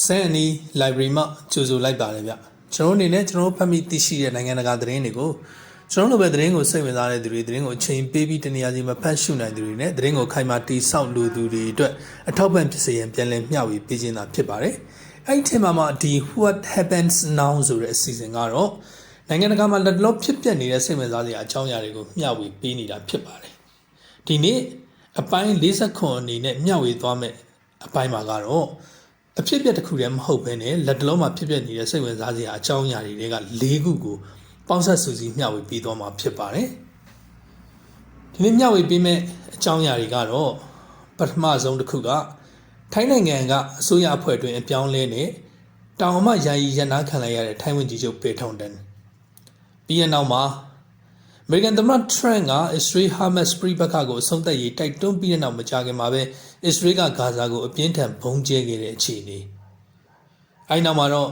စန်အနီ library မှာကြိုဆိုလိုက်ပါတယ်ဗျကျွန်တော်တို့အနေနဲ့ကျွန်တော်တို့ဖတ်မိသိရှိတဲ့နိုင်ငံတကာသတင်းတွေကိုကျွန်တော်တို့လိုပဲသတင်းကိုစိတ်ဝင်စားတဲ့သူတွေသတင်းကိုအချိန်ပေးပြီးတနေရာစီမှာဖတ်ရှုနိုင်သူတွေနဲ့သတင်းကိုခိုင်မာတိဆောက်လူသူတွေအတွက်အထောက်ပံ့ဖြစ်စေရန်ပြန်လည်မျှဝေပေးခြင်းသာဖြစ်ပါတယ်အဲ့ဒီထဲမှာမှဒီ what happens now ဆိုတဲ့အစီအစဉ်ကတော့နိုင်ငံတကာမှာလက်လောဖြစ်ပျက်နေတဲ့စိတ်ဝင်စားစရာအကြောင်းအရာတွေကိုမျှဝေပေးနေတာဖြစ်ပါတယ်ဒီနေ့အပိုင်း49အနေနဲ့မျှဝေသွားမယ်အပိုင်းမှာကတော့ အဖြစ်အပျက်တစ်ခုတည်းမဟုတ်ဘဲနဲ့လက်တလုံးမှာဖြစ်ပျက်နေတဲ့စိတ်ဝင်စားစရာအကြောင်းအရာတွေက၄ခုကိုပေါင်းဆက်စုစည်းမျှဝေပေးသွားမှာဖြစ်ပါတယ်။ဒီနေ့မျှဝေပေးမဲ့အကြောင်းအရာတွေကတော့ပထမဆုံးတစ်ခုကထိုင်းနိုင်ငံကအစိုးရအဖွဲ့အတွင်းအပြောင်းလဲနဲ့တောင်အမယာယီရန်နာခံလိုက်ရတဲ့ထိုင်းဝန်ကြီးချုပ်ပေထုံတန်ပြီးရနောက်မှာအမေရိကန်သမ္မတထရန့်ကအစ္စရေးဟာမတ်စ်ပြိပခါကိုအဆုံးသတ်ရေးတိုက်တွန်းပြီးတဲ့နောက်မကြာခင်မှာပဲ အစ္စရေးကဂါဇာကိုအပြင်းထန်ဘုံကျဲခဲ့တဲ့အခြေအနေအဲနောက်မှာတော့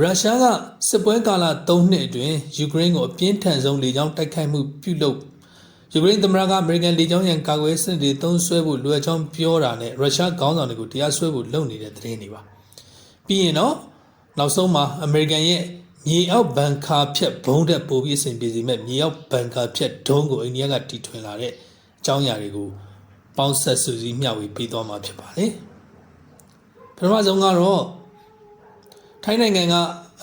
ရုရှားကစစ်ပွဲကာလ3နှစ်အတွင်းယူကရိန်းကိုအပြင်းထန်ဆုံးလေကြောင်းတိုက်ခိုက်မှုပြုလုပ်ယူကရိန်းသမ္မတကအမေရိကန်လေကြောင်းရန်ကာကွယ်စစ်တွေသုံးဆွဲဖို့လိုအပ်ကြောင်းပြောတာနဲ့ရုရှားခေါင်းဆောင်တွေကိုတရားစွဲဖို့လုပ်နေတဲ့သတင်းတွေပါပြီးရင်တော့နောက်ဆုံးမှာအမေရိကန်ရဲ့မြေအောက်ဘန်ကာဖြတ်ဘုံတက်ပို့ပြီးအဆင်ပြေစေမဲ့မြေအောက်ဘန်ကာဖြတ်ဒုံးကိုအိန္ဒိယကတီထွင်လာတဲ့အကြောင်းအရာတွေကို ပေါင်းဆက်စုစည်းမျှဝေပေးသွားမှာဖြစ်ပါတယ်ပထမဆုံးကတော့ထိုင်းနိုင်ငံက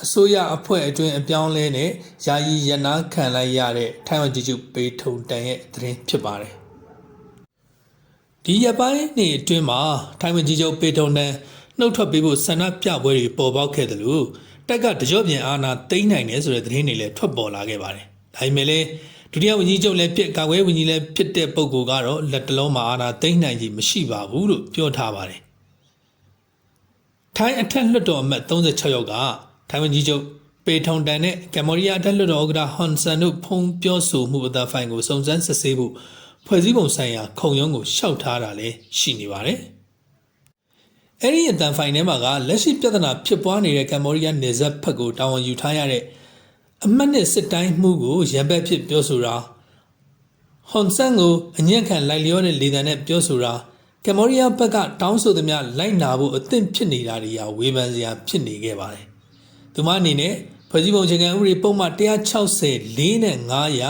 အစိုးရအဖွဲ့အတွင်းအပြောင်းလဲနဲ့ယာယီရနာခံလိုက်ရတဲ့ထိုင်းဝန်ကြီးချုပ်ပေထုံတန်ရဲ့သတင်းဖြစ်ပါတယ်ဒီရပိုင်းနေအတွင်းမှာထိုင်းဝန်ကြီးချုပ်ပေထုံတန်နှုတ်ထွက်ပေးဖို့ဆန္ဒပြပွဲတွေပေါ်ပေါက်ခဲ့တယ်လို့တက်ကတကြော့ပြန်အာဏာသိမ်းနိုင်တယ်ဆိုတဲ့သတင်းတွေလည်းထွက်ပေါ်လာခဲ့ပါတယ်။ဒါပေမဲ့လည်း ဒုတိယဝန်ကြီးချုပ်လည်းဖြစ်ကာကွယ်ဝန်ကြီးလည်းဖြစ်တဲ့ပုဂ္ဂိုလ်ကတော့လက်တလုံးမှာအာဏာသိမ်းနိုင်ခြင်းမရှိပါဘူးလို့ပြောထားပါတယ်။ထိုင်းအထက်လွှတ်တော်အမတ်36ယောက်ကထိုင်းဝန်ကြီးချုပ်ပေထုံတန်နဲ့ကမ္ဘောဒီးယားအထက်လွှတ်တော်ဥက္ကဋ္ဌဟွန်ဆန်တို့ဖုံးပြောဆိုမှုအသဖိုင်ကိုစုံစမ်းစစ်ဆေးဖို့ဖွဲ့စည်းပုံဆိုင်ရာခုံရုံးကိုရှောက်ထားတာလည်းရှိနေပါတယ်။အဲ့ဒီအတန်ဖိုင်ထဲမှာကလက်ရှိပြဿနာဖြစ်ပွားနေတဲ့ကမ္ဘောဒီးယားနေဆက်ဖက်ကိုတာဝန်ယူထားရတဲ့ အမတ်နဲ့စစ်တိုင်းမှုကိုရံပက်ဖြစ်ပြောဆိုတာဟွန်ဆန်ကိုအညံ့ခံလိုက်လျောတဲ့လေတံနဲ့ပြောဆိုတာကမ္ဘောဒီးယားဘက်ကတောင်းဆိုသမျှလိုက်နာဖို့အသင့်ဖြစ်နေတာတွေဟာဝေဖန်စရာဖြစ်နေခဲ့ပါတယ်။သူမအနေနဲ့ဖွဲ့စည်းပုံအခြေခံဥပဒေပုံမှန်164နဲ့9ရ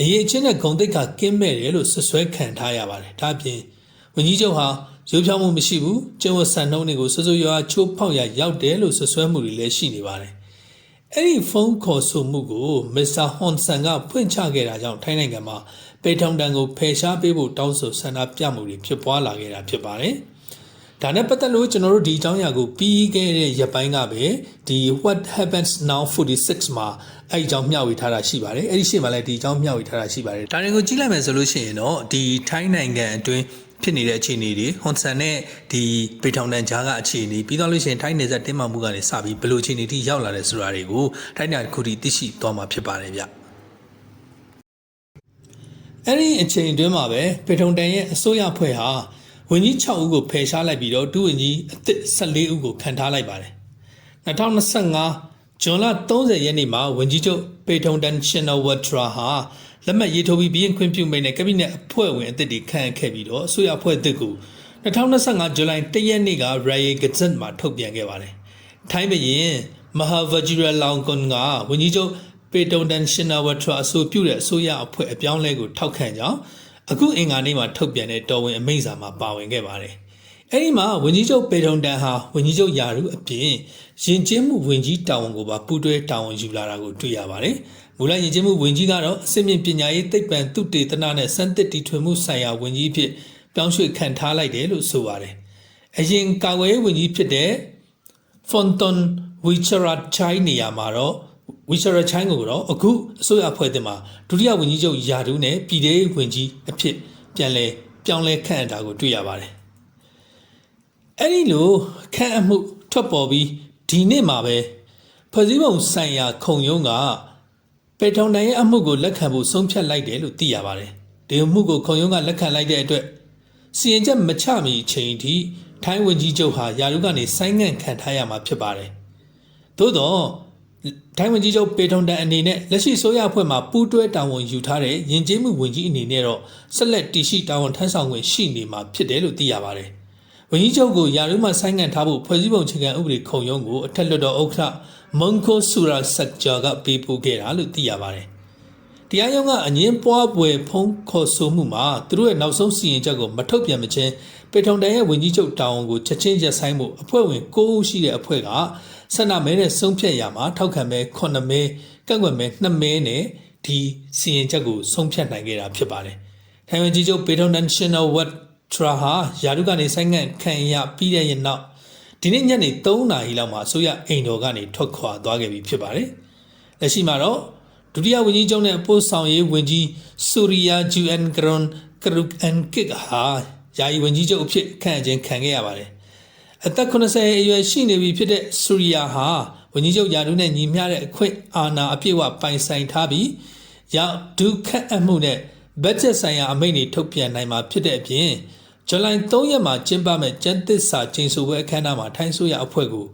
အရေးချင်းတဲ့ဂုံတိတ်ကကင်းမဲ့တယ်လို့ဆွဆွဲခံထားရပါတယ်။ဒါ့အပြင်ဝန်ကြီးချုပ်ဟာရုပ်ဖြောင်းမှုမရှိဘူးကျုံဝဆန်နှုံးတွေကိုစွစွရွာချိုးဖောက်ရရောက်တယ်လို့ဆွဆွဲမှုတွေလည်းရှိနေပါတယ် အဲ့ဒီဖုန်းခေါ်ဆိုမှုကိုမစ္စတာဟွန်ဆန်ကဖွင့်ချခဲ့တာကြောင့်ထိုင်းနိုင်ငံမှာပေထုံတန်ကိုဖယ်ရှားပေးဖို့တောင်းဆိုဆန္ဒပြမှုတွေဖြစ်ပွားလာခဲ့တာဖြစ်ပါတယ်ဒါနဲ့ပတ်သက်လို့ကျွန်တော်တို့ဒီအကြောင်းအရာကိုပြီးခဲ့တဲ့ရက်ပိုင်းကပဲဒီ what happens now 46မှာအဲ့ဒီအကြောင်းမျှဝေထားတာရှိပါတယ်အဲ့ဒီရှေ့မှာလည်းဒီအကြောင်းမျှဝေထားတာရှိပါတယ်ဒါတွေကိုကြည့်လိုက်မယ်ဆိုလို့ရှိရင်တော့ဒီထိုင်းနိုင်ငံအတွင်း ဖြစ်နေတဲ့အခြေအနေတွေဟွန်ဆန်နဲ့ဒီပေထောင်တန်ကြားကအခြေအနေပြီးတော့လို့ရှိရင်ထိုင်းနေဆက်တင်းမာမှုကနေစပြီးဘယ်လိုအခြေအနေထိရောက်လာလဲဆိုတာတွေကိုထိုင်းနိုင်ငံခုထိသိရှိသွားမှာဖြစ်ပါတယ်ဗျအဲ့ဒီအချိန်အတွင်းမှာပဲပေထုံတန်ရဲ့အစိုးရဖွဲ့ဟာဝန်ကြီး6ဦးကိုဖယ်ရှားလိုက်ပြီးတော့ဒုဝန်ကြီးအသစ်14ဦးကိုခန့်ထားလိုက်ပါတယ်2025ဇွန်လ30ရက်နေ့မှာဝန်ကြီးချုပ်ပေထုံတန်ရှင်နဝထရာဟာ လက်မှတ်ရေးထိုးပြီးဘီရင်ခွင့်ပြုမိန့်နဲ့ကက်ဘိနက်အဖွဲ့ဝင်အသစ်တွေခန့်အပ်ခဲ့ပြီးတော့အစိုးရအဖွဲ့အသစ်ကို2025ဇူလိုင်1ရက်နေ့က Raya Gazette မှာထုတ်ပြန်ခဲ့ပါတယ်။ထိုင်းဘရင်မဟာဗဂျီရာလောင်ကွန်ကဝန်ကြီးချုပ်ပေတုန်တန်ရှင်နာဝထရာအဆိုပြုတဲ့အစိုးရအဖွဲ့အပြောင်းလဲကိုထောက်ခံကြောင်းအခုအင်္ဂါနေ့မှာထုတ်ပြန်တဲ့တော်ဝင်အမိန့်စာမှာပါဝင်ခဲ့ပါတယ်။အဲဒီမှာဝန်ကြီးချုပ်ပေတုန်တန်ဟာဝန်ကြီးချုပ်ယာရုအပြင်ရင်ကျင်းမှုဝန်ကြီးတာဝန်ကိုပါပူးတွဲတာဝန်ယူလာတာကိုတွေ့ရပါတယ်။ မူလယဉ်ကျေးမှုဝန်ကြီးကတော့အစစ်မြင့်ပညာရေးသိပ္ပံသုတေသနနဲ့စမ်းသစ်တီထွင်မှုဆိုင်ရာဝန်ကြီးဖြစ်ပြောင်းရွှေ့ခံထားလိုက်တယ်လို့ဆိုပါတယ်။အရင်ကာကွယ်ရေးဝန်ကြီးဖြစ်တဲ့ Fonton Wicharatchai နေရာမှာတော့ Wicharatchai ကိုတော့အခုအစိုးရအဖွဲ့တင်မှာဒုတိယဝန်ကြီးချုပ်ယာဒူးနဲ့ပြည်ထောင်ဝန်ကြီးအဖြစ်ပြန်လဲပြောင်းလဲခန့်အပ်တာကိုတွေ့ရပါတယ်။အဲ့ဒီလိုခန့်အပ်မှုထွက်ပေါ်ပြီးဒီနေ့မှာပဲဖွဲ့စည်းပုံဆိုင်ရာခုံရုံးက ပေထုံတန်ရဲ့အမှုကိုလက်ခံဖို့ဆုံးဖြတ်လိုက်တယ်လို့သိရပါတယ်။ဒီအမှုကိုခုံရုံးကလက်ခံလိုက်တဲ့အတွက်စီရင်ချက်မချမီအချိန်ထိထိုင်းဝန်ကြီးချုပ်ဟာယာရုကနေဆိုင်းငံ့ခံထားရမှာဖြစ်ပါတယ်။သို့တော့ထိုင်းဝန်ကြီးချုပ်ပေထုံတန်အနေနဲ့လက်ရှိဆိုရအဖွဲ့မှာပူးတွဲတာဝန်ယူထားတဲ့ယဉ်ကျေးမှုဝန်ကြီးအနေနဲ့တော့ဆက်လက်တည်ရှိတာဝန်ထမ်းဆောင်ခွင့်ရှိနေမှာဖြစ်တယ်လို့သိရပါတယ်။ ဝန်ကြီးချုပ်ကိုယာရုမှဆိုင်းငံ့ထားဖို့ဖွဲ့စည်းပုံအခြေခံဥပဒေခုံရုံးကိုအထက်လွှတ်တော်ဥက္ကဋ္ဌမွန်ကိုဆူရာဆက်ဂျာကပေးပို့ခဲ့တာလို့သိရပါတယ်။တရားရုံးကအငင်းပွားပွဲဖုံးခေါ်ဆိုမှုမှာသူတို့ရဲ့နောက်ဆုံးစီရင်ချက်ကိုမထုတ်ပြန်မချင်းပေထုံတန်ရဲ့ဝန်ကြီးချုပ်တာဝန်ကိုချက်ချင်းရပ်ဆိုင်းမှုအဖွဲ့ဝင်9ဦးရှိတဲ့အဖွဲ့ကဆန္ဒမဲနဲ့ဆုံးဖြတ်ရမှာထောက်ခံမဲ9မဲကန့်ကွက်မဲ2မဲနဲ့ဒီစီရင်ချက်ကိုဆုံးဖြတ်နိုင်ခဲ့တာဖြစ်ပါတယ်။ထိုင်ဝမ်ကြီးချုပ်ပေထုံတန် National Wat ထရာဟာယာရုကနေဆိုင်းငံ့ခံရပြီးတဲ့ရင်နောက်ဒီနေ့ညနေ3နာရီလောက်မှာအစိုးရအိမ်တော်ကနေထွက်ခွာသွားခဲ့ပြီဖြစ်ပါတယ်။လက်ရှိမှာတော့ဒုတိယဝန်ကြီးချုပ်နဲ့ပို့ဆောင်ရေးဝန်ကြီးဆူရီယာဂျူအန်ဂရွန်ကရုတ်အန်ကစ်ဟာယာယီဝန်ကြီးချုပ်အဖြစ်ခန့်အပ်ခြင်းခံခဲ့ရပါတယ်။အသက်80အရွယ်ရှိနေပြီဖြစ်တဲ့ဆူရီယာဟာဝန်ကြီးချုပ်ယာရုနဲ့ညီမျှတဲ့အခွင့်အာဏာအပြည့်အဝပိုင်ဆိုင်ထားပြီးရာဒုခန့်အပ်မှုနဲ့ ဘတ်ဂျက်ဆိုင်ရာအမိန့်တွေထုတ်ပြန်နိုင်မှာဖြစ်တဲ့အပြင်ဇူလိုင်3ရက်မှာကျင်းပမဲ့ကျန်းသစ္စာကျင်းစုပွဲအခမ်းအနားမှာထိုင်းဆိုရအဖွဲ့ကို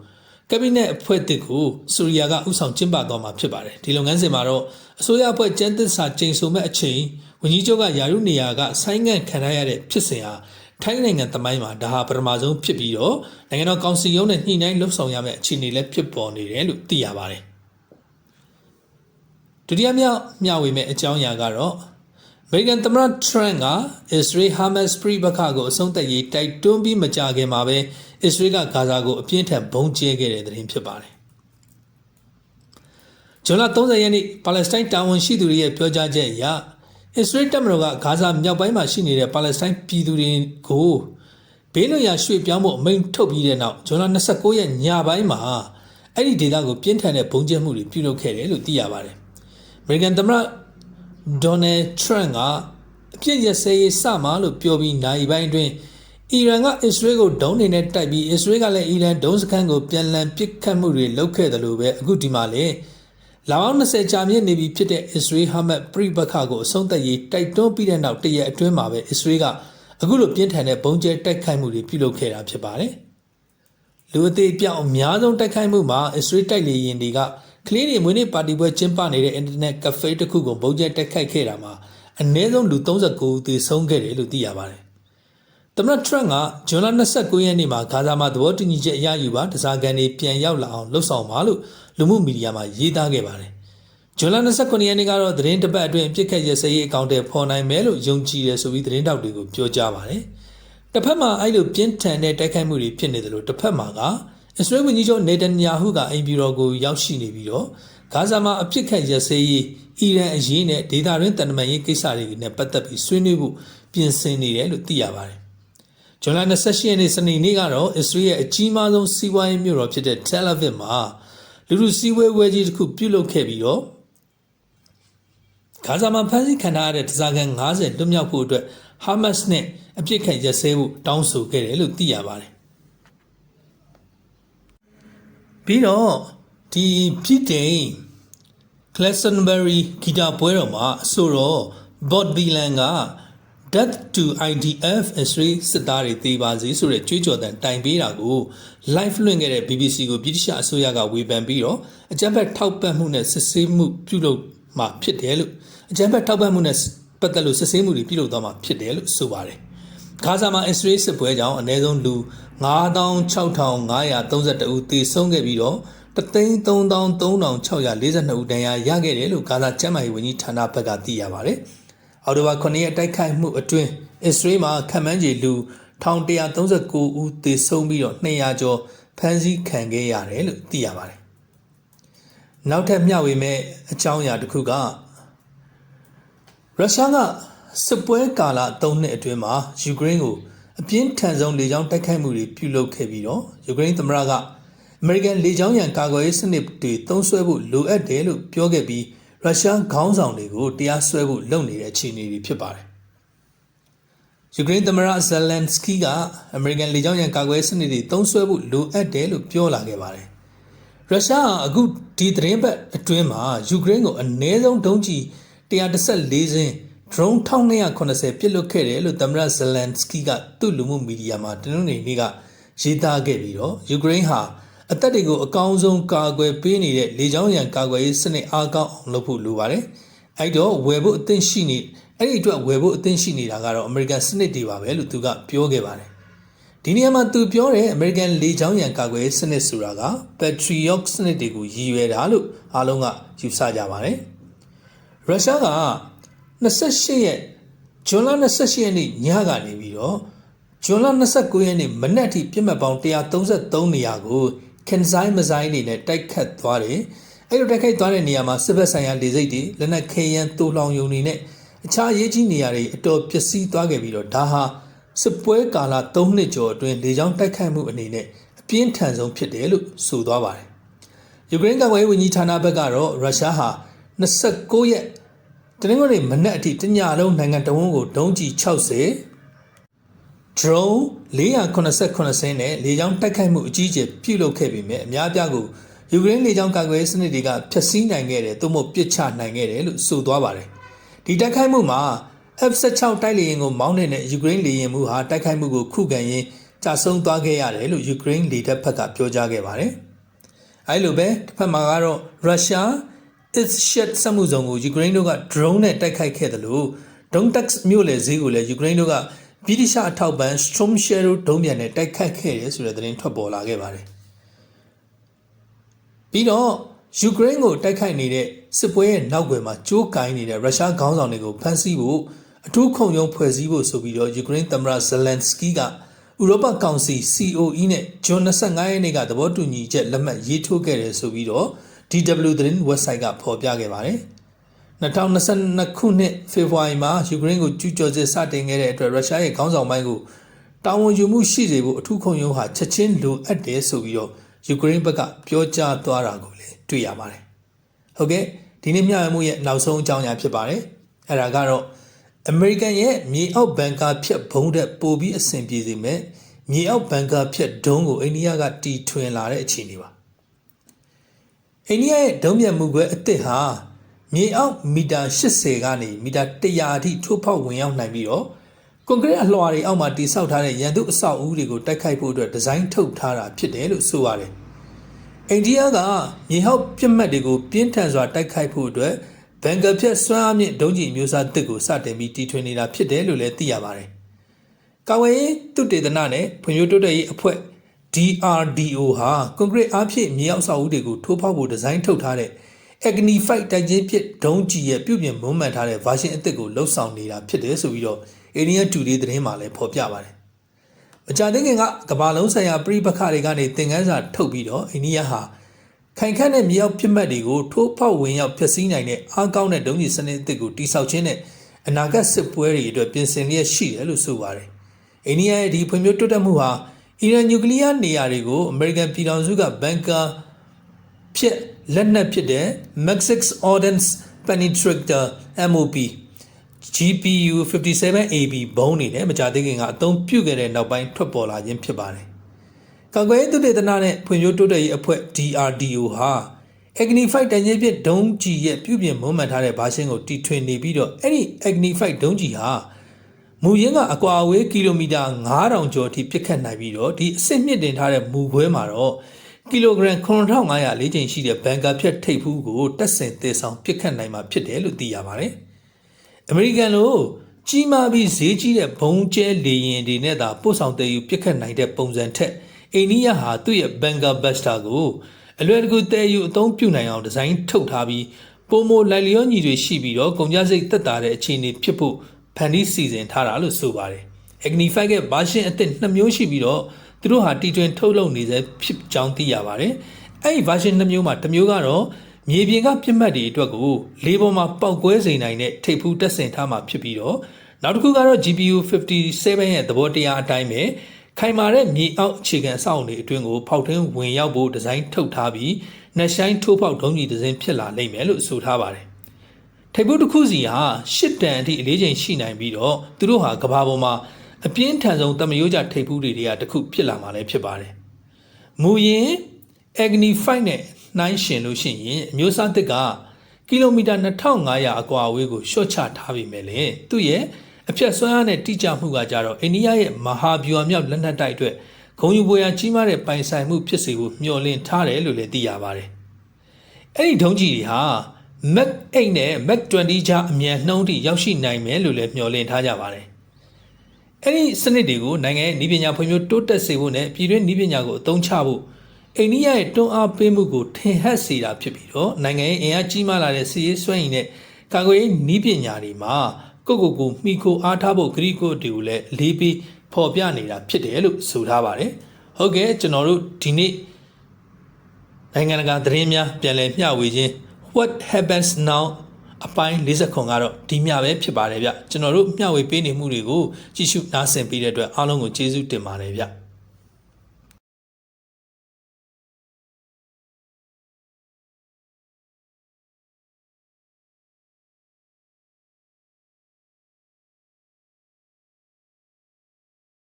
ကက်ဘိနက်အဖွဲ့တစ်ကိုဆူရီယာကဥဆောင်ကျင်းပသွားမှာဖြစ်ပါတယ်ဒီလုပ်ငန်းစဉ်မှာတော့အစိုးရအဖွဲ့ကျန်းသစ္စာကျင်းစုမဲ့အချိန်ဝန်ကြီးချုပ်ကယာရုနေရာကဆိုင်းငံ့ခံရတဲ့ဖြစ်စဉ်ဟာထိုင်းနိုင်ငံသမိုင်းမှာဒါဟာပထမဆုံးဖြစ်ပြီးတော့နိုင်ငံတော်ကောင်စီရုံးနဲ့ညှိနှိုင်းလှုပ်ဆောင်ရမယ့်အခြေအနေလည်းဖြစ်ပေါ်နေတယ်လို့သိရပါတယ်ဒုတိယမြောက်မျှဝေမဲ့အကြောင်းအရာကတော့အ မေရိကန်သမ္မတထရန့်ကအစ္စရေးဟာမတ်စ်ပြိပခါကိုအဆုံးသတ်ရေးတိုက်တွန်းပြီးမကြခင်မှာပဲအစ္စရေးကဂါဇာကိုအပြင်းထန်ဘုံကျဲခဲ့တဲ့သတင်းဖြစ်ပါတယ်။ဇွန်လ30ရက်နေ့ပါလက်စတိုင်းတာဝန်ရှိသူတွေရဲ့ပြောကြားချက်အရအစ္စရေးတပ်မတော်ကဂါဇာမြောက်ပိုင်းမှာရှိနေတဲ့ပါလက်စတိုင်းပြည်သူတွေကိုဘေးလွတ်ရာရွှေ့ပြောင်းဖို့အမိန့်ထုတ်ပြီးတဲ့နောက်ဇွန်လ29ရက်ညပိုင်းမှာအဲ့ဒီဒေသကိုပြင်းထန်တဲ့ဘုံကျဲမှုတွေပြုလုပ်ခဲ့တယ်လို့သိရပါတယ်။အမေရိကန်သမ္မတ ဒေါ်နယ်ထရန့်ကအပြစ်ရစရေးစမှာလို့ပြောပြီးနိုင်ပိုင်းတွင်အီရန်ကအစ္စရေးကိုဒုံးနေနဲ့တိုက်ပြီးအစ္စရေးကလည်းအီရန်ဒုံးစခန်းကိုပြန်လည်ပစ်ခတ်မှုတွေလုပ်ခဲ့တယ်လို့ပဲအခုဒီမှာလေလာအောင်20ကြာမြင့်နေပြီဖြစ်တဲ့အစ္စရေးဟာမတ်ပြိပခါကိုအဆုံးသတ်ရေးတိုက်တွန်းပြီးတဲ့နောက်တရက်အတွင်းမှာပဲအစ္စရေးကအခုလိုပြင်းထန်တဲ့ဘုံကျဲတိုက်ခိုက်မှုတွေပြုလုပ်ခဲ့တာဖြစ်ပါတယ်လူအသေးပြောင်းအများဆုံးတိုက်ခိုက်မှုမှာအစ္စရေးတိုက်လေယာဉ်တွေက ကလေးတွေမွေးနေ့ပါတီပွဲကျင်းပနေတဲ့အင်တာနက်ကဖေးတစ်ခုကိုဘုံကျဲတက်ခိုက်ခဲ့တာမှာအနည်းဆုံးလူ39ဦးသေဆုံးခဲ့တယ်လို့သိရပါတယ်။သမ္မတထရန့်ကဇွန်လ29ရက်နေ့မှာဂါဇာမှာသဘောတူညီချက်အရယူပါတစားကန်တွေပြန်ရောက်လာအောင်လှုံ့ဆော်ပါလို့လူမှုမီဒီယာမှာရေးသားခဲ့ပါတယ်။ဇွန်လ29ရက်နေ့ကတော့သတင်းတပတ်အတွင်းပြစ်ခတ်ရစရေးအကောင့်တွေဖော်နိုင်မယ်လို့ယုံကြည်တယ်ဆိုပြီးသတင်းတောက်တွေကိုပြောကြားပါတယ်။တစ်ဖက်မှာအဲ့လိုပြင်းထန်တဲ့တိုက်ခိုက်မှုတွေဖြစ်နေတယ်လို့တစ်ဖက်မှာက အစ္စရေးဝန်ကြီးချုပ်နေတန်ယာဟုကအိမ်ပြည်တော်ကိုရောက်ရှိနေပြီးတော့ဂါဇာမှာအပြစ်ခတ်ရစဲရေးအီရန်အရေးနဲ့ဒေသတွင်းတန်တမာရေးကိစ္စတွေနဲ့ပတ်သက်ပြီးဆွေးနွေးဖို့ပြင်ဆင်နေတယ်လို့သိရပါတယ်။ဇွန်လ28ရက်နေ့စနေနေ့ကတော့အစ္စရေးရဲ့အကြီးမားဆုံးစီးပွားရေးမြို့တော်ဖြစ်တဲ့ Tel Aviv မှာလူလူစည်းဝေးဝဲကြီးတစ်ခုပြုလုပ်ခဲ့ပြီးတော့ဂါဇာမှာဖမ်းဆီးခံထားရတဲ့တစားကန်90လွတ်မြောက်ဖို့အတွက်ဟာမတ်စ်နဲ့အပြစ်ခတ်ရစဲဖို့တောင်းဆိုခဲ့တယ်လို့သိရပါတယ် ပြီးတော့ဒီဖြစ်တဲ့ Glastonbury ဂီတပွဲတော်မှာအဆိုတော့ Bob Dylan က Death to IDF အစ္စရေးစစ်သားတွေတေးပါစေဆိုတဲ့ကြွေးကြော်သံတိုင်ပေးတာကို live လွှင့်ခဲ့တဲ့ BBC ကိုဗြိတိရှအစိုးရကဝေဖန်ပြီးတော့အကြမ်းဖက်ထောက်ပံ့မှုနဲ့စစ်ဆေးမှုပြုလုပ်မှာဖြစ်တယ်လို့အကြမ်းဖက်ထောက်ပံ့မှုနဲ့ပတ်သက်လို့စစ်ဆေးမှုတွေပြုလုပ်သွားမှာဖြစ်တယ်လို့ဆိုပါတယ်။ ဂါဇာမှာအစ္စရေးစစ်ပွဲကြောင့်အနည်းဆုံးလူ96,532ဦးသေဆုံးခဲ့ပြီးတော့333,642ဦးဒဏ်ရာရခဲ့တယ်လို့ဂါဇာကျန်းမာရေးဝန်ကြီးဌာနဘက်ကသိရပါတယ်။အော်တိုဘာ9ရက်တိုက်ခိုက်မှုအတွင်းအစ္စရေးမှာခံမှန်းခြေလူ1139ဦးသေဆုံးပြီးတော့200ကျော်ဖမ်းဆီးခံခဲ့ရတယ်လို့သိရပါတယ်။နောက်ထပ်မျှဝေမဲ့အကြောင်းအရာတစ်ခုကရုရှားက စစ်ပွဲကာလ3နှစ်အတွင်းမှာယူကရိန်းကိုအပြင်းထန်ဆုံးလေကြောင်းတိုက်ခိုက်မှုတွေပြုလုပ်ခဲ့ပြီးတော့ယူကရိန်းသမ္မတကအမေရိကန်လေကြောင်းရန်ကာကွယ်ရေးစနစ်တွေသုံးစွဲဖို့လိုအပ်တယ်လို့ပြောခဲ့ပြီးရုရှားခေါင်းဆောင်တွေကိုတရားစွဲဖို့လုပ်နေတဲ့အခြေအနေတွေဖြစ်ပါတယ်။ယူကရိန်းသမ္မတဇလန်စကီကအမေရိကန်လေကြောင်းရန်ကာကွယ်ရေးစနစ်တွေသုံးစွဲဖို့လိုအပ်တယ်လို့ပြောလာခဲ့ပါတယ်။ရုရှားကအခုဒီသတင်းပတ်အတွင်းမှာယူကရိန်းကိုအနည်းဆုံးဒုံးကျည်114စင်း drone 1280ပစ်လွတ်ခဲ့တယ်လို့သမ္မတဇလန်စကီကသူ့လူမှုမီဒီယာမှာတနင်္ဂနွေနေ့ကရေးသားခဲ့ပြီးတော့ယူကရိန်းဟာအသက်တွေကိုအကောင်းဆုံးကာကွယ်ပေးနေတဲ့လေကြောင်းရန်ကာကွယ်ရေးစနစ်အားကောင်းအောင်လုပ်ဖို့လိုပါတယ်။အဲ့တော့ဝယ်ဖို့အသင့်ရှိနေအဲ့ဒီအတွက်ဝယ်ဖို့အသင့်ရှိနေတာကတော့ American စနစ်တွေပါပဲလို့သူကပြောခဲ့ပါတယ်။ဒဒီနေရာမှာသူပြောတဲ့ American လေကြောင်းရန်ကာကွယ်ရေးစနစ်ဆိုတာက Patriot စနစ်တွေကိုရည်ရွယ်တာလို့အားလုံးကယူဆကြပါတယ်။ရုရှားက 28ရက်ဇွန်လ28ရက်နေ့ညကနေပြီးတော့ဇွန်လ29ရက်နေ့မနက်ထိပြစ်မှတ်ပေါင်း133နေရာကိုကန်ဇိုင်းမဇိုင်းတွေနဲ့တိုက်ခတ်သွားတယ်။အဲ့လိုတိုက်ခိုက်သွားတဲ့နေရာမှာစစ်ဘက်ဆိုင်ရာလေစိတ်တွေလက်နက်ခဲယမ်းတိုးလောင်ယုံတွေနဲ့အခြားရေးကြီးနေရာတွေအတော်ပျက်စီးသွားခဲ့ပြီးတော့ဒါဟာစစ်ပွဲကာလ3နှစ်ကျော်အတွင်းလေကြောင်းတိုက်ခိုက်မှုအနေနဲ့အပြင်းထန်ဆုံးဖြစ်တယ်လို့ဆိုသွားပါတယ်။ယူကရိန်းကာကွယ်ရေးဝန်ကြီးဌာနဘက်ကတော့ရုရှားဟာ29ရက် တနင်္ဂနွေမနက်အထိတညလုံးနိုင်ငံတော်ဝန်ကိုဒုံးကျည်60 drone 489စင်းနဲ့လေကြောင်းတိုက်ခိုက်မှုအကြီးအကျယ်ပြုလုပ်ခဲ့ပေမဲ့အများအပြားကိုယူကရိန်းလေကြောင်းကာကွယ်ရေးစနစ်တွေကဖျက်ဆီးနိုင်ခဲ့တယ်သို့မဟုတ်ပစ်ချနိုင်ခဲ့တယ်လို့ဆိုသွားပါတယ်ဒီတိုက်ခိုက်မှုမှာ F16 တိုက်လေယာဉ်ကိုမောင်းနေတဲ့ယူကရိန်းလေယာဉ်မှုဟာတိုက်ခိုက်မှုကိုခုခံရင်းကြာဆုံးသွားခဲ့ရတယ်လို့ယူကရိန်းလေတပ်ဘက်ကပြောကြားခဲ့ပါတယ်အဲလိုပဲတစ်ဖက်မှာကတော့ရုရှား Izhshet စက်မှုဆောင်ကိုယူကရိန်းတို့က drone နဲ့တိုက်ခိုက်ခဲ့တယ်လို့ Donetsk မြို့လေဈေးကိုလည်းယူကရိန်းတို့ကဗြိတိရှအထောက်ပံ Storm Shadow ဒုံးပြန်နဲ့တိုက်ခိုက်ခဲ့တယ်ဆိုတဲ့သတင်းထွက်ပေါ်လာခဲ့ပါတယ်။ပြီးတော့ယူကရိန်းကိုတိုက်ခိုက်နေတဲ့စစ်ပွဲရဲ့နောက်ွယ်မှာကြိုးကိုင်းနေတဲ့ရုရှားခေါင်းဆောင်တွေကိုဖမ်းဆီးဖို့အထူးခုံရုံးဖွဲ့စည်းဖို့ဆိုပြီးတော့ယူကရိန်းသမ္မတဇလန်စကီကဥရောပကောင်စီ COE နဲ့ဇွန်25ရက်နေ့ကသဘောတူညီချက်လက်မှတ်ရေးထိုးခဲ့တယ်ဆိုပြီးတော့ DW သတင်း website ကဖော်ပြခဲ့ပါတယ်။2022ခုနှစ်ဖေဖော်ဝါရီမှာယူကရိန်းကိုကျူးကျော်စစ်စတင်ခဲ့တဲ့အတွက်ရုရှားရဲ့ခေါင်းဆောင်ပိုင်းကိုတာဝန်ယူမှုရှိစေဖို့အထူးခုံရုံးဟာချက်ချင်းလိုအပ်တယ်ဆိုပြီးတော့ယူကရိန်းဘက်ကပြောကြားသွားတာကိုလည်းတွေ့ရပါတယ်။ဟုတ်ကဲ့ဒီနေ့မျှဝေမှုရဲ့နောက်ဆုံးအကြောင်းအရာဖြစ်ပါတယ်။အဲ့ဒါကတော့ American ရဲ့မြေအောက်ဘန်ကာဖြတ်ဘုံတဲ့ပိုပြီးအဆင်ပြေစေမဲ့မြေအောက်ဘန်ကာဖြတ်ဒုံးကိုအိန္ဒိယကတီထွင်လာတဲ့အခြေအနေပါ။ အိန္ဒိယရဲ့ဒုံးပြန်မှုခွဲအစ်စ်ဟာမြေအောက်မီတာ80ကနေမီတာ100အထိထိုးဖောက်ဝင်ရောက်နိုင်ပြီးတော့ကွန်ကရစ်အလွှာတွေအောက်မှာတိစောက်ထားတဲ့ရန်သူအဆောက်အဦတွေကိုတိုက်ခိုက်ဖို့အတွက်ဒီဇိုင်းထုတ်ထားတာဖြစ်တယ်လို့ဆိုပါတယ်။အိန္ဒိယကမြေဟောက်ပြစ်မှတ်တွေကိုပြင်းထန်စွာတိုက်ခိုက်ဖို့အတွက်ဘန်ကဖြတ်စွမ်းအားမြင့်ဒုံးကျည်မျိုးစားတစ်ကိုစတင်ပြီးတီထွင်နေတာဖြစ်တယ်လို့လည်းသိရပါတယ်။ကာဝေးသုတေသနနဲ့ဖွံ့ဖြိုးတိုးတက်ရေးအဖွဲ့ DRDO ဟာကွန်ကရစ်အားဖြင့်မြေအောက်ဆောက်ဦးတွေကိုထိုးဖောက်ဖို့ဒီဇိုင်းထုတ်ထားတဲ့ Agnify တိုက်ချင်းဖြစ်ဒုံးကျည်ရဲ့ပြုပြင်မွမ်းမံထားတဲ့ version အသစ်ကိုလှုပ်ဆောင်နေတာဖြစ်တယ်ဆိုပြီးတော့ Area 2D သတင်းမှာလည်းဖော်ပြပါတယ်။မကြာသေးခင်ကကမ္ဘာလုံးဆိုင်ရာပြည်ပခါတွေကနေသင်ခန်းစာထုတ်ပြီးတော့အိန္ဒိယဟာခိုင်ခန့်တဲ့မြေအောက်ပြစ်မှတ်တွေကိုထိုးဖောက်ဝင်ရောက်ဖျက်ဆီးနိုင်တဲ့အားကောင်းတဲ့ဒုံးကျည်စနစ်အသစ်ကိုတိစောက်ခြင်းနဲ့အနာဂတ်စစ်ပွဲတွေအတွက်ပြင်ဆင်လျက်ရှိတယ်လို့ဆိုပါတယ်။အိန္ဒိယရဲ့ဒီဖွံ့ဖြိုးတိုးတက်မှုဟာ အီရန်နျူကလ িয়ার နေရာတွေကိုအမေရိကန်ပြည်ထောင်စုကဘန်ကာဖြစ်လက်နက်ဖြစ်တဲ့ Maxix Ordnance Penetrator MOP GPU 57AB ဘုံးနေနဲ့မကြာသေးခင်ကအသုံးပြုခဲ့တဲ့နောက်ပိုင်းထွက်ပေါ်လာခြင်းဖြစ်ပါတယ်။ကာကွယ်ရေးသုတေသနနဲ့ဖွံ့ဖြိုးတိုးတက်ရေးအဖွဲ့ DRDO ဟာ Agnify တန်ကြီးပြဒုံးကြီးရဲ့ပြုပြင်မွမ်းမံထားတဲ့ဘာရှင်းကိုတီထွင်နေပြီးတော့အဲ့ဒီ Agnify ဒုံးကြီးဟာ မူရင်းကအကွာအဝေးကီလိုမီတာ9000ကျော်အထိပြစ်ခတ်နိုင်ပြီးတော့ဒီအစ်စ်မြင့်တင်ထားတဲ့မူခွဲမှာတော့ကီလိုဂရမ်9500လေးချိန်ရှိတဲ့ဘန်ကာဖြတ်ထိပ်ဖူးကိုတက်ဆင်သေးဆောင်ပြစ်ခတ်နိုင်မှာဖြစ်တယ်လို့သိရပါတယ်။အမေရိကန်လိုကြီးမားပြီးဈေးကြီးတဲ့ဘုံကျဲလေယာဉ်တွေနဲ့သာပို့ဆောင်တဲ့ယူပြစ်ခတ်နိုင်တဲ့ပုံစံထက်အိန္ဒိယဟာသူ့ရဲ့ဘန်ကာဘတ်စတာကိုအလွယ်တကူတည်ယူအသုံးပြုနိုင်အောင်ဒီဇိုင်းထုတ်ထားပြီးပုံမိုလိုက်လျောညီတွေရှိပြီးတော့ကုန်ကြစိတ်တက်တာတဲ့အခြေအနေဖြစ်ဖို့ ဖန်တီးစီစဉ်ထားတာလို့ဆိုပါတယ်။ Agnify ရဲ့ version အသစ်2မျိုးရှိပြီးတော့သူတို့ဟာတီတွင်ထုတ်လုပ်နေစေဖြစ်ကြောင်းသိရပါတယ်။အဲ့ဒီ version 2မျိုးမှာတစ်မျိုးကတော့မြေပြင်ကပြစ်မှတ်တွေအတွက်ကိုလေပေါ်မှာပောက်ကွဲစေနိုင်တဲ့ထိပ်ဖူးတက်ဆင်ထားမှာဖြစ်ပြီးတော့နောက်တစ်ခုကတော့ GPU 57ရဲ့သဘောတရားအတိုင်းပဲခိုင်မာတဲ့မြေအောက်အခြေခံအဆောက်အုံတွေအတွင်းကိုဖောက်ထွင်းဝင်ရောက်ဖို့ဒီဇိုင်းထုတ်ထားပြီးနှက်ဆိုင်ထိုးဖောက်ဒုံးကြီးဒီဇိုင်းဖြစ်လာနိုင်မယ်လို့ဆိုထားပါတယ်။ ထိပ်ဖူးတစ်ခုစီဟာ၈တန်အထိအလေးချိန်ရှိနိုင်ပြီးတော့သူတို့ဟာကဘာပေါ်မှာအပြင်းထန်ဆုံးတမယိုးကြထိပ်ဖူးတွေတွေကတစ်ခုဖြစ်လာမှာလည်းဖြစ်ပါတယ်။မူရင် Agnify နဲ့နှိုင်းရှင်လို့ရှိရင်အမျိုးအစားတစ်ကကီလိုမီတာ2500အကွာအဝေးကိုရှော့ချထားပြီမဲ့လေသူ့ရဲ့အဖြတ်ဆွမ်းအားနဲ့တိကျမှုကကြတော့အိန္ဒိယရဲ့မဟာဗျူဟာမြောက်လက်နက်တိုက်အတွက်ဂုံယူပွဲရာကြီးမားတဲ့ပိုင်ဆိုင်မှုဖြစ်စေဖို့မျှော်လင့်ထားတယ်လို့လည်းသိရပါတယ်။အဲ့ဒီဒုံးကြီးတွေဟာ Mac 8နဲ့ Mac 20ကြားအမြန်နှုန်းထိရောက်ရှိနိုင်မယ်လို့လည်းမျှော်လင့်ထားကြပါတယ်။အဲ့ဒီစနစ်တွေကိုနိုင်ငံရဲ့ဤပညာဖွံ့ဖြိုးတိုးတက်စေဖို့နဲ့ပြည်တွင်းဤပညာကိုအသုံးချဖို့အိန္ဒိယရဲ့တွန်းအားပေးမှုကိုထင်ဟပ်စေတာဖြစ်ပြီးတော့နိုင်ငံရဲ့အင်အားကြီးမားလာတဲ့စီးရေးစွမ်းရည်နဲ့ကာကွယ်ရေးဤပညာတွေမှာကိုယ့်ကိုယ်ကိုမိခိုအားထားဖို့ဂရိကိုတွေကိုလည်းလေးပြီးဖော်ပြနေတာဖြစ်တယ်လို့ဆိုထားပါတယ်။ဟုတ်ကဲ့ကျွန်တော်တို့ဒီနေ့နိုင်ငံတကာသတင်းများပြန်လည်မျှဝေခြင်း what happens now အပိုင်း40ခွန်ကတော့ဒီမျှပဲဖြစ်ပါတယ်ဗျကျွန်တော်တို့မျှဝေပေးနေမှုတွေကိုကြည့်ရှုနားဆင်ပေးတဲ့အတွက်အားလုံးကိုကျေးဇူးတင်ပါတယ်ဗျ